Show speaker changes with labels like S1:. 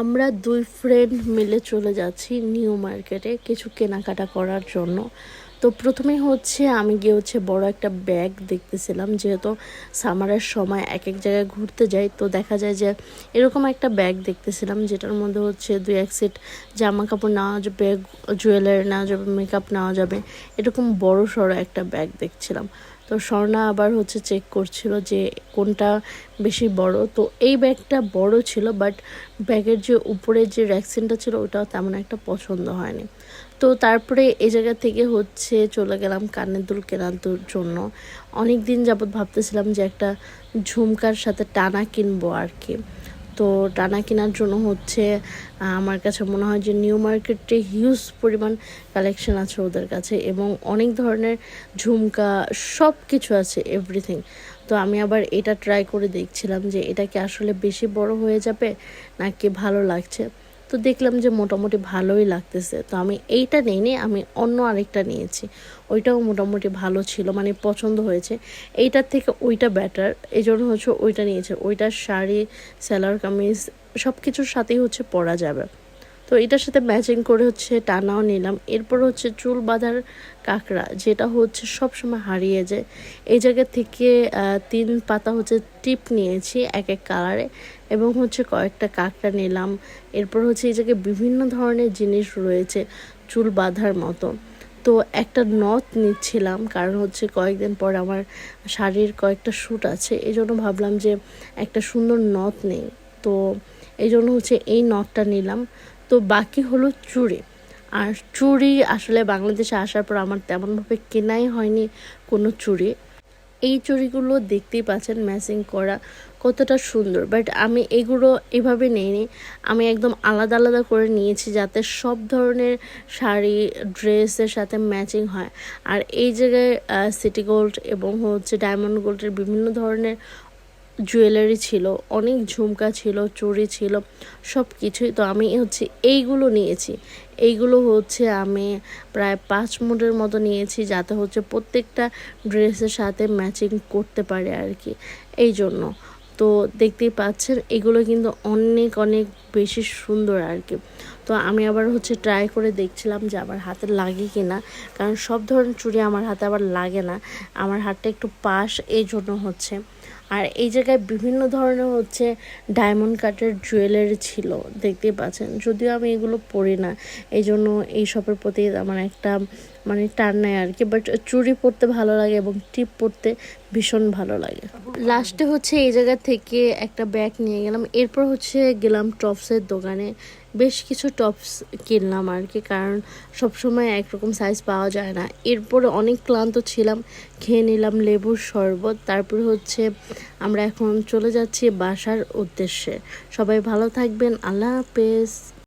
S1: আমরা দুই ফ্রেন্ড মিলে চলে যাচ্ছি নিউ মার্কেটে কিছু কেনাকাটা করার জন্য। তো প্রথমে হচ্ছে আমি গিয়ে হচ্ছে বড় একটা ব্যাগ দেখতেছিলাম, যেহেতু সামারের সময় এক এক জায়গায় ঘুরতে যাই, তো দেখা যায় যে এরকম একটা ব্যাগ দেখতেছিলাম, যেটার মধ্যে হচ্ছে দুই এক সেট জামা কাপড় নেওয়া যাবে জুয়েলারি নেওয়া যাবে মেকআপ নেওয়া যাবে, এরকম বড় সড়ো একটা ব্যাগ দেখছিলাম। তো স্বর্ণা আবার হচ্ছে চেক করছিল যে কোনটা বেশি বড়। তো এই ব্যাগটা বড় ছিল বাট ব্যাগের যে উপরে যে র্যাকসিনটা ছিল, ওটাও তেমন একটা পছন্দ হয়নি। তো তারপরে এই জায়গা থেকে হচ্ছে চলে গেলাম কানের দুল কেনার জন্য। অনেক দিন যাবৎ ভাবতেছিলাম যে একটা ঝুমকার সাথে টানা কিনবো আর কি। তো টানা কেনার জন্য হচ্ছে আমার কাছে মনে হয় যে নিউ মার্কেটে হিউজ পরিমাণ কালেকশন আছে ওদের কাছে এবং অনেক ধরনের ঝুমকা সব কিছু আছে এভরিথিং তো আমি আবার এটা ট্রাই করে দেখছিলাম যে এটা কি আসলে বেশি বড় হয়ে যাবে নাকি ভালো লাগছে। তো দেখলাম যে মোটামুটি ভালোই লাগতেছে। তো আমি এইটা নিয়ে আমি অন্য আরেকটা নিয়েছি। ওইটাও মোটামুটি ভালো ছিল মানে পছন্দ হয়েছে। এইটার থেকে ওইটা বেটার এই জন্য হচ্ছে ওইটা নিয়েছে। ওইটার শাড়ি স্যালার কামিজ সব কিছুর সাথেই হচ্ছে পরা যাবে। তো এটার সাথে ম্যাচিং করে হচ্ছে টানাও নিলাম। এরপর হচ্ছে চুল বাঁধার কাঁকড়া, যেটা হচ্ছে সব সময় হারিয়ে যায়। এই জায়গা থেকে তিন পাতা হচ্ছে টিপ নিয়েছি এক এক কালারে এবং হচ্ছে কয়েকটা কাঁকড়া নিলাম। এরপর হচ্ছে এই জায়গায় বিভিন্ন ধরনের জিনিস রয়েছে চুল বাঁধার মতো। তো একটা নথ নিচ্ছিলাম, কারণ হচ্ছে কয়েকদিন পর আমার শাড়ির কয়েকটা শ্যুট আছে। এই জন্য ভাবলাম যে একটা সুন্দর নথ নেই। তো এই জন্য হচ্ছে এই নথটা নিলাম। তো বাকি হলো চুড়ি আর চুড়ি আসলে বাংলাদেশে আসার পর আমার তেমনভাবে কেনাই হয়নি কোনো চুড়ি এই চুড়িগুলো দেখতেই পাচ্ছেন ম্যাচিং করা কতটা সুন্দর। বাট আমি এগুলো এভাবে নিইনি। আমি একদম আলাদা আলাদা করে নিয়েছি যাতে সব ধরনের শাড়ি, ড্রেসের সাথে ম্যাচিং হয়। আর এই জায়গায় সিটি গোল্ড এবং হচ্ছে ডায়মন্ড গোল্ডের বিভিন্ন ধরনের জুয়েলারি ছিল, অনেক ঝুমকা ছিল, চুড়ি ছিল, সব কিছুই। তো আমি হচ্ছে এইগুলো নিয়েছি। এইগুলো হচ্ছে আমি প্রায় পাঁচ মুডের মতো নিয়েছি, যাতে হচ্ছে প্রত্যেকটা ড্রেসের সাথে ম্যাচিং করতে পারে আর কি এই জন্য। তো দেখতেই পাচ্ছেন, এগুলো কিন্তু অনেক অনেক বেশি সুন্দর আর কি তো আমি আবার হচ্ছে ট্রাই করে দেখছিলাম যে আমার হাতে লাগে কি না কারণ সব ধরনের চুড়ি আমার হাতে আবার লাগে না। আমার হাতটা একটু পাশ, এই জন্য হচ্ছে। আর এই জায়গায় বিভিন্ন ধরনের হচ্ছে ডায়মন্ড কাটের জুয়েলারি ছিল, দেখতেই পাচ্ছেন। যদিও আমি এগুলো পরি না এই জন্য এইসবের প্রতি আমার একটা মানে টান নেয় আর কি। বাট চুরি পরতে ভালো লাগে এবং টিপ পরতে ভীষণ ভালো লাগে। লাস্টে হচ্ছে এই জায়গা থেকে একটা ব্যাগ নিয়ে গেলাম। এরপর হচ্ছে গেলাম টপসের দোকানে। বেশ কিছু টপস কিনলাম আর কি, কারণ সবসময় একরকম সাইজ পাওয়া যায় না। এরপরে অনেক ক্লান্ত ছিলাম, খেয়ে নিলাম লেবুর শরবত। তারপর হচ্ছে আমরা এখন চলে যাচ্ছি বাসার উদ্দেশ্যে। সবাই ভালো থাকবেন, আল্লাহ হাফেজ।